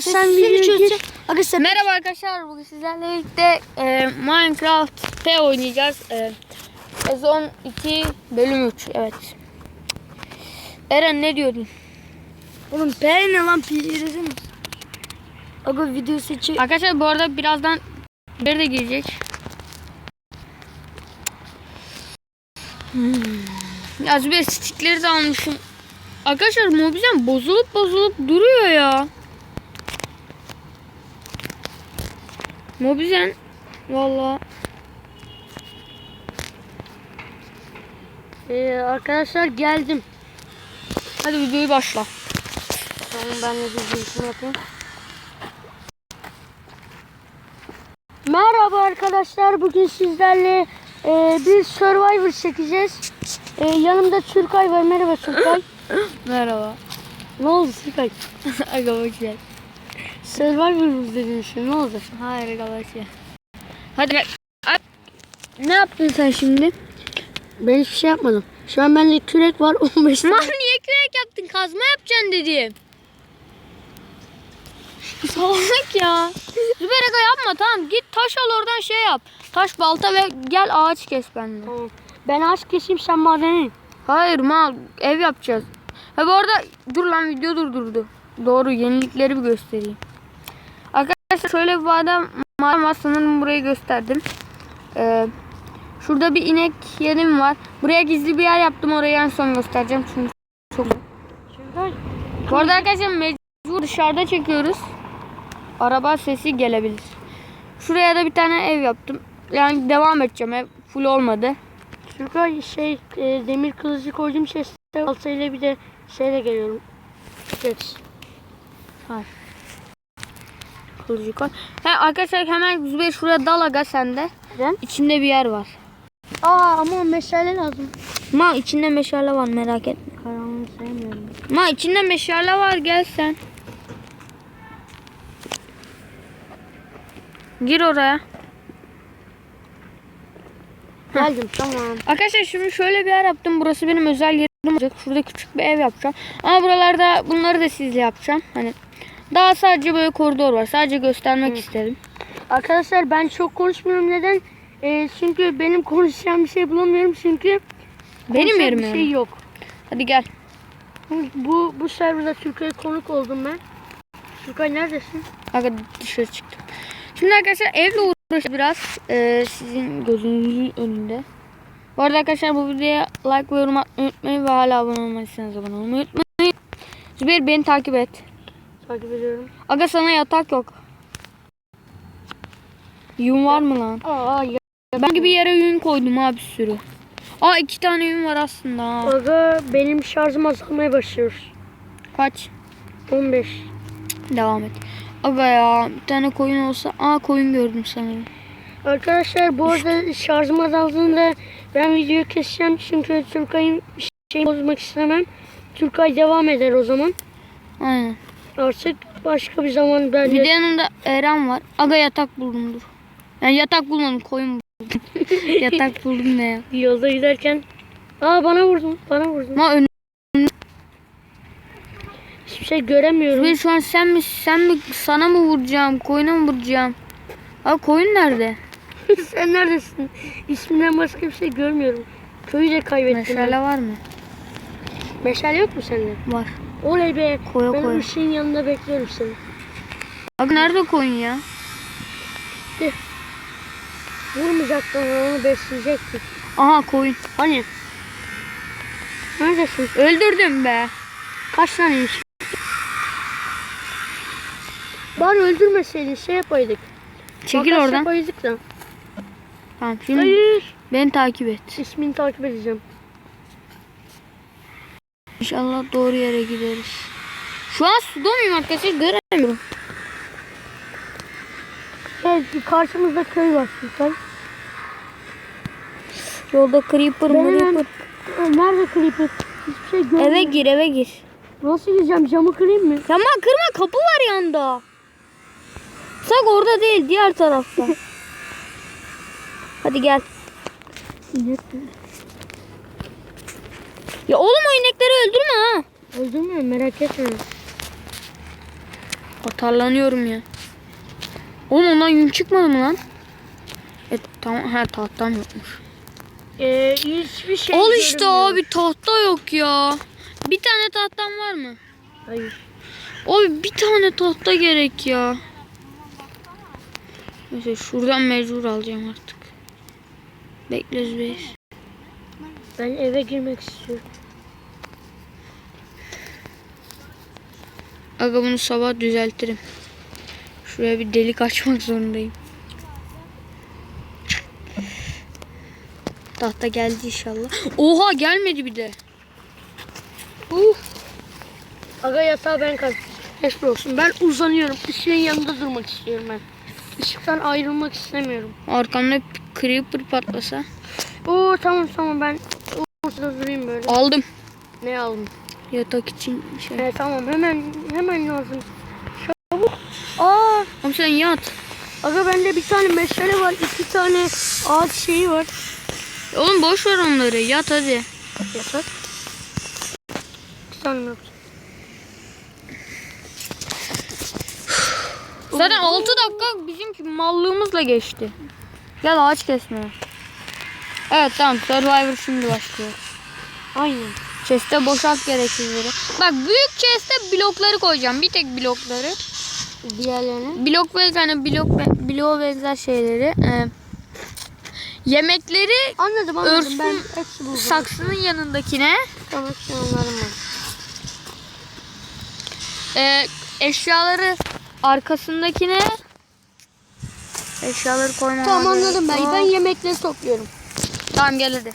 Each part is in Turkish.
Sen videoyu. Arkadaşlar Merhaba arkadaşlar bugün sizlerle birlikte e, Minecraft P oynayacağız. E, sezon 2 bölüm 3 evet. Eren ne diyordun? oğlum P ne lan P'leri mi? Aga video seçi. Arkadaşlar bu arada birazdan bir de gelecek. Hmm. Ya Zübeyir stickleri de almışım. Arkadaşlar mobilden bozulup bozulup duruyor ya. Mobilden valla Ee, arkadaşlar geldim. hadi videoyu başla. Tamam ben de düzgün yapayım. Merhaba arkadaşlar. Bugün sizlerle e, bir Survivor çekeceğiz. E, yanımda Türkay var. Merhaba Türkay. Merhaba. ne oldu Türkay? Aga bak ya. Survivor mu dedin şimdi? Ne oldu? Hayır aga bak ya. Hadi bak. Ne yaptın sen şimdi? Ben hiçbir şey yapmadım. Şu an bende kürek var 15 tane. Lan niye kürek yaptın? Kazma yapacaksın dedim. Salak ya. Zübeyir aga yapma tamam. Git taş al oradan şey yap. Taş balta ve gel ağaç kes. Tamam. Ben ağaç keseyim sen madene in. Hayır mal ev yapacağız. Ha bu arada dur lan video durdurdu. Doğru yenilikleri bir göstereyim. Arkadaşlar şöyle bir badem madem var sanırım burayı gösterdim. Ee, şurada bir inek yerim var. Buraya gizli bir yer yaptım orayı en son göstereceğim çünkü çok Türkay. Bu arada arkadaşlar mecbur dışarıda çekiyoruz. Araba sesi gelebilir. Şuraya da bir tane ev yaptım. Yani devam edeceğim ev full olmadı. Türkay şey e, demir kılıcı koydum chest'e baltayla bir de şeyle geliyorum. Geç. Kılıcı koy. He arkadaşlar hemen Zübeyir şuraya dal aga sende. Neden? İçinde bir yer var. Aa ama meşale lazım. Ma içinde meşale var merak etme. Karanlığı sevmiyorum. Ma içinde meşale var gel sen. Gir oraya. Geldim tamam. Arkadaşlar şimdi şöyle bir yer yaptım. Burası benim özel yerim olacak. Şurada küçük bir ev yapacağım. Ama buralarda bunları da sizle yapacağım. Hani daha sadece böyle koridor var. Sadece göstermek istedim. Arkadaşlar ben çok konuşmuyorum neden? E, çünkü benim konuşacağım bir şey bulamıyorum çünkü Benim yerim bir şey yok. Hadi gel. Bu bu serverda Türkiye konuk oldum ben. Türkay neredesin? Aga dışarı çıktım. Şimdi arkadaşlar evle uğraş biraz e, sizin gözünüzün önünde. Bu arada arkadaşlar bu videoya like ve yorum atmayı unutmayın ve hala abone olmadıysanız abone olmayı unutmayın. Zübeyir beni takip et. Takip ediyorum. Aga sana yatak yok. Yün var mı lan? Aa ya. Ben gibi yere yün koydum ha bir sürü. Aa iki tane yün var aslında. Aga benim şarjım azalmaya başlıyor. Kaç? 15. Devam et. Aga ya bir tane koyun olsa. Aa koyun gördüm sanırım. Arkadaşlar bu arada şarjım azaldığında ben videoyu keseceğim çünkü Türkay'ın şeyi bozmak istemem. Türkay devam eder o zaman. Aynen. Artık başka bir zaman ben Bir de yanımda Eren var. Aga yatak buldum dur. Yani yatak bulmadım koyun buldum. yatak buldum ne ya? yolda giderken Aa bana vurdun, bana vurdun. Ama ön... Hiçbir şey göremiyorum. Ben şu an sen mi sen mi sana mı vuracağım koyuna mı vuracağım? Aa koyun nerede? Sen neredesin? İsminden başka bir şey görmüyorum. Köyü de kaybettim. Meşale Meşale, var mı? Meşale yok mu sende? Var. Oley be. Koya ben koya. ışığın yanında bekliyorum seni. Aga nerede koyun ya? Vurmayacaktın onu besleyecektik. Aha koyun. Hani? Neredesin? Öldürdüm be. Kaç taneymiş? Bari öldürmeseydin şey yapaydık. Çekil Makas oradan. yapaydık da. Tamam şimdi Hayır. beni takip et. İsmini takip edeceğim. İnşallah doğru yere gideriz. Şu an suda mıyım arkadaşlar? Göremiyorum. Evet karşımızda köy var Sultan. Yolda creeper hemen- creeper. Nerede Creeper? Hiçbir şey görmüyorum. Eve gir eve gir. Nasıl gireceğim? Camı kırayım mı? Tamam kırma kapı var yanında. Sak orada değil diğer tarafta. Hadi gel. Ya oğlum o inekleri öldürme ha. Öldürmüyorum merak etme. Atarlanıyorum ya. Oğlum ondan yün çıkmadı mı lan? E tamam ha tahtam yokmuş. Ee, hiçbir şey Al işte görünmüyor. abi tahta yok ya. Bir tane tahtam var mı? Hayır. Abi bir tane tahta gerek ya. Neyse şuradan mecbur alacağım artık. Bekle Zübeyir. Ben eve girmek istiyorum. Aga bunu sabah düzeltirim. Şuraya bir delik açmak zorundayım. Tahta geldi inşallah. Oha gelmedi bir de. Uf. Aga yatağı ben kazdım. Geçmiş olsun. Ben uzanıyorum. Işığın yanında durmak istiyorum ben. Işıktan ayrılmak istemiyorum. Arkamda creeper patlasa. Oo tamam tamam ben ortada durayım böyle. Aldım. Ne aldım? Yatak için şey. He tamam hemen hemen lazım. Çabuk. Aa Oğlum sen yat. aga bende bir tane meşale var. iki tane ağaç şeyi var. Oğlum boş ver onları. Yat hadi. Yatak. İki tane yok. Zaten 6 dakika bizim mallığımızla geçti. Gel ağaç kesmeye. Evet tamam Survivor şimdi başlıyor. Aynen. Chest'e boşalt gerekirleri. Bak büyük chest'e blokları koyacağım. Bir tek blokları. Diğerlerine. Blok ve hani blok bloğa benzer şeyleri. Ee, yemekleri Anladım anladım. Örsün ben hepsi buldum. saksının yanındakine. Tamam var. Ee, eşyaları arkasındakine. Eşyaları koymam Tamam anladım ben. Aa, Ben yemekleri topluyorum. Tamam gel hadi.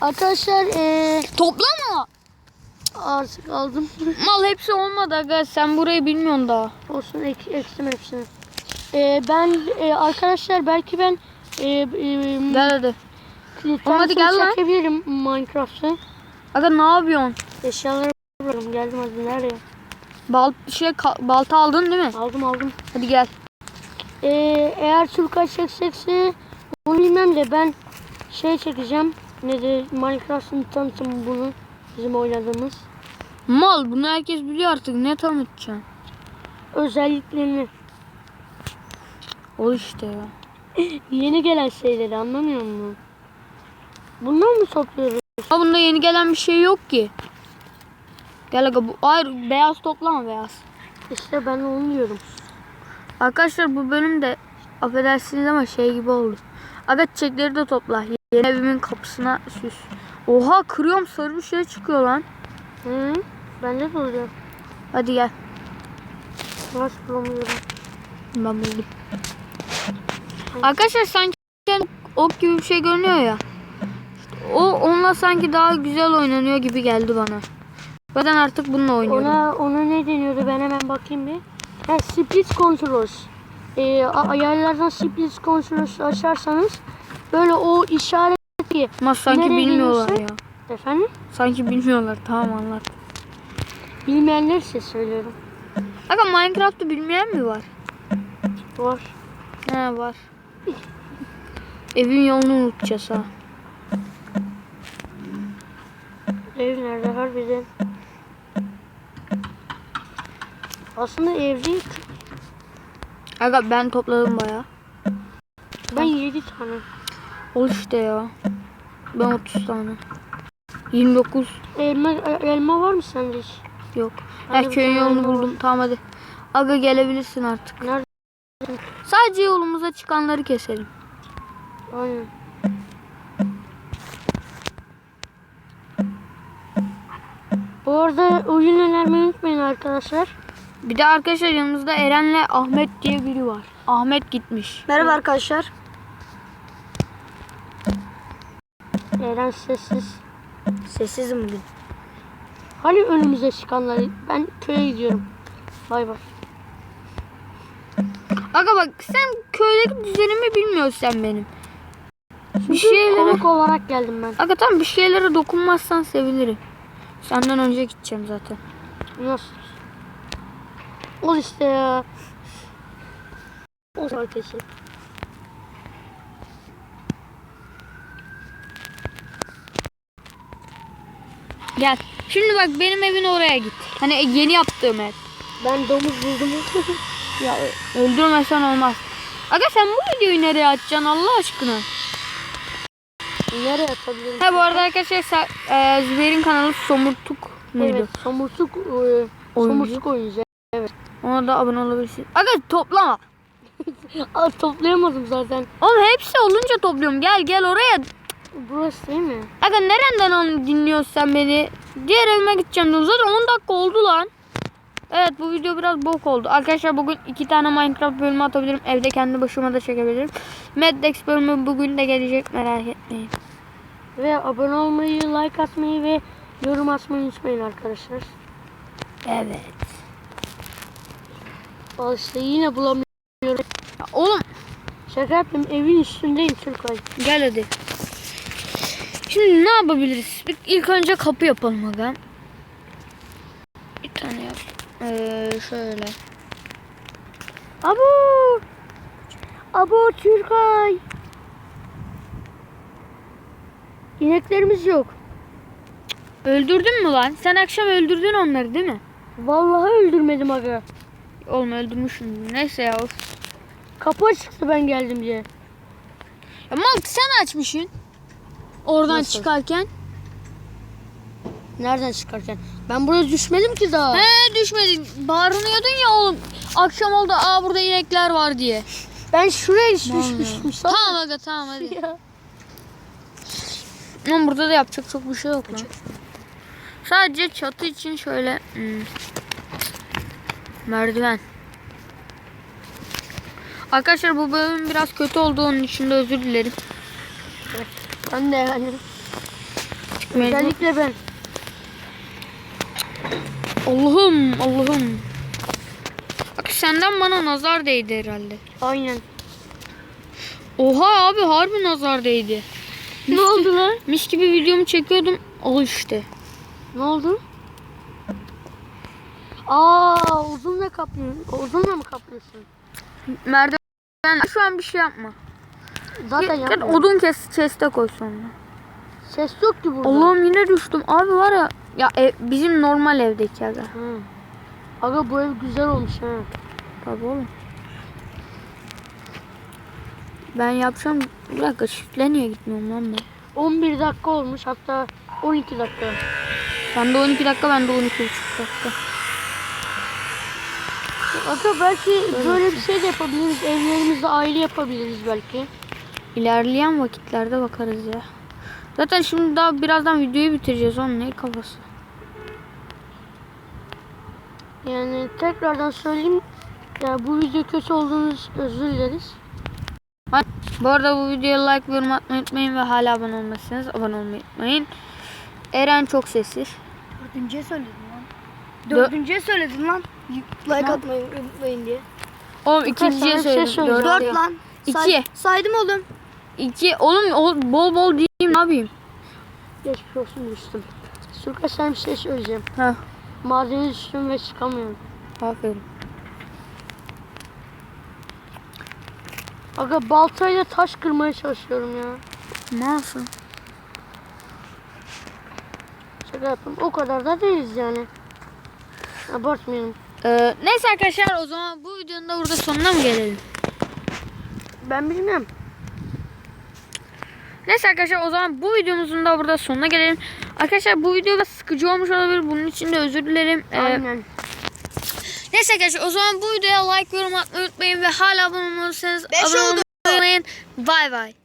Arkadaşlar eee Toplama. artık aldım. Mal hepsi olmadı aga. Sen burayı bilmiyorsun daha. Olsun ek, eksim hepsini. Eee ben eee, arkadaşlar belki ben eee eee, Gel hadi. hadi gel lan. çekebilirim Minecraft'ı. Aga ne yapıyorsun? Eşyaları bırakıyorum. Geldim hadi nereye? Bal şey ka- balta aldın değil mi? Aldım aldım. Hadi gel. Eee eğer Türkay çekecekse bunu bilmem de ben şey çekeceğim. Nedir? Minecraft'ın tanıtımı bunu. Bizim oynadığımız. Mal bunu herkes biliyor artık. Ne tanıtacaksın? Özelliklerini. O işte ya. Yeni gelen şeyleri anlamıyor musun? Bundan mı topluyoruz? Ha bunda yeni gelen bir şey yok ki. Gel aga bu. Hayır beyaz toplama beyaz. İşte ben onu diyorum. Arkadaşlar bu bölüm de affedersiniz ama şey gibi oldu. Aga çiçekleri de topla. Yeni evimin kapısına süs. Oha kırıyorum sarı bir şey çıkıyor lan. Hı? Ben de oluyor. Hadi gel. Nasıl bulamıyorum? Ben buldum. Arkadaşlar sanki ok gibi bir şey görünüyor ya. İşte o onunla sanki daha güzel oynanıyor gibi geldi bana. Ben artık bununla oynuyorum. Ona ona ne deniyordu? Ben hemen bakayım bir. Ha, split controls. Ee, ayarlardan split controls açarsanız böyle o işareti Ama sanki Nereye bilmiyorlar ya. geliyorsa- efendim Sanki bilmiyorlar. Tamam anlat. bilmeyenler size söylüyorum. Aga Minecraft'ı bilmeyen mi var? Var. He var. Evin yolunu unutacağız ha. Ev nerede harbiden? Aslında ev değil. Aga ben topladım baya. Ben 7 tane. Ol işte ya. Ben 30 tane. 29 Elma, elma var mı sende hiç? yok. Her köyün yolunu elma var. buldum. Tamam hadi. Aga gelebilirsin artık. Nerede? Sadece yolumuza çıkanları keselim. Aynen. Bu arada oyun önermeyi unutmayın arkadaşlar. Bir de arkadaşlar yanımızda Eren'le Ahmet diye biri var. Ahmet gitmiş. Merhaba arkadaşlar. Eren sessiz. Sessizim bugün. Hani önümüze çıkanları? Ben köye gidiyorum. Bay bay. Aga bak sen köydeki düzenimi bilmiyorsun sen benim. Bir şeylere... konuk olarak geldim ben. Aga tamam bir şeylere dokunmazsan sevinirim. Senden önce gideceğim zaten. Nasıl? Ol işte ya. Ol arkadaşlar. Gel. Şimdi bak benim evin oraya git. Hani yeni yaptığım ev. Ben domuz buldum. Ya öldürmesen olmaz. Aga sen bu videoyu nereye atacaksın Allah aşkına? Nereye atabilirim? Ha bu arada arkadaşlar e, Zübeyir'in kanalı Somurtuk muydu? Evet, somurtuk, e, somurtuk oyuncu. Ona da abone olabilirsin. Aga toplama. Aa, toplayamadım zaten. Oğlum hepsi olunca topluyorum. Gel gel oraya. Burası değil mi? Aga nereden onu dinliyorsun sen beni? Diğer evime gideceğim diyorum. Zaten 10 dakika oldu lan. Evet bu video biraz bok oldu. Arkadaşlar bugün iki tane Minecraft bölümü atabilirim. Evde kendi başıma da çekebilirim. Maddex bölümü bugün de gelecek merak etmeyin. Ve abone olmayı, like atmayı ve yorum atmayı unutmayın arkadaşlar. Evet. Al işte yine bulamıyorum. Ya oğlum Şaka yaptım evin üstündeyim Türkay. gel hadi. Şimdi ne yapabiliriz? Bir- İlk önce kapı yapalım aga. Bir tane yap. Ee, şöyle. Abo! Abo Türkay! İneklerimiz yok. Öldürdün mü lan? Sen akşam öldürdün onları değil mi? Vallahi öldürmedim aga. Oğlum öldürmüşsün. Neyse ya. Of. Kapı açıktı ben geldim diye. Ya mal sen açmışsın. Oradan Nasıl? çıkarken. Nereden çıkarken? Ben buraya düşmedim ki daha. He düşmedin. Bağırıyordun ya oğlum. Akşam oldu. Aa burada inekler var diye. Ben şuraya düşmüşüm. Tamam aga tamam hadi. Ya. Ama burada da yapacak çok bir şey yok lan. Sadece çatı için şöyle hmm, merdiven. Arkadaşlar bu bölüm biraz kötü oldu onun için de özür dilerim. Ben de yani. Mecbur- Özellikle ben. Allah'ım Allah'ım. Bak senden bana nazar değdi herhalde. Aynen. Oha abi harbi nazar değdi. Ne oldu lan? Mis gibi videomu çekiyordum. Al işte. Ne oldu? Aa uzunla kaplıyorsun. Uzunla mı kaplıyorsun? Merdiven şu an bir şey yapma. Zaten Git, git yapmıyorum. odun kes chest'e koy sonra. Ses yok ki burada. Allah'ım yine düştüm. Abi var ya ya ev- bizim normal evdeki aga. Hı. Aga bu ev güzel olmuş ha. Tabii oğlum. Ben yapacağım. Bir dakika şifle niye gitmiyorum lan ben? 11 dakika olmuş hatta 12 dakika. Ben de 12 dakika ben de 12 buçuk dakika. Aga belki böyle bir şey de yapabiliriz. Evlerimizde aile yapabiliriz belki. İlerleyen vakitlerde bakarız ya. Zaten şimdi daha birazdan videoyu bitireceğiz. Onun ne kafası? Yani tekrardan söyleyeyim. Ya bu video kötü olduğunuz özür dileriz. Bu arada bu videoya like ve yorum atmayı unutmayın ve hala abone olmazsanız abone olmayı unutmayın. Eren çok sessiz. Dördüncüye söyledim lan. Dö- Dördüncüye söyledim lan. Like atmayı unutmayın diye. Oğlum ikinciye şey söyledim. Dört lan. İki. saydım oğlum. İki. Oğlum o- bol bol diyeyim ne yapayım? Geçmiş olsun düştüm. Sürka sen bir şey söyleyeceğim. Heh. Madene düştüm ve çıkamıyorum. Aferin. Aga baltayla taş kırmaya çalışıyorum ya. Nasıl? Şaka yaptım. O kadar da değiliz yani. Abartmayalım. Ee, neyse arkadaşlar o zaman bu videonun da burada sonuna mı gelelim? Ben bilmem. Neyse arkadaşlar o zaman bu videomuzun da burada sonuna gelelim. Arkadaşlar bu video da sıkıcı olmuş olabilir. Bunun için de özür dilerim. Ee, Aynen. neyse arkadaşlar o zaman bu videoya like yorum atmayı unutmayın ve hala abone Beş abone olmayı unutmayın. Bay bay.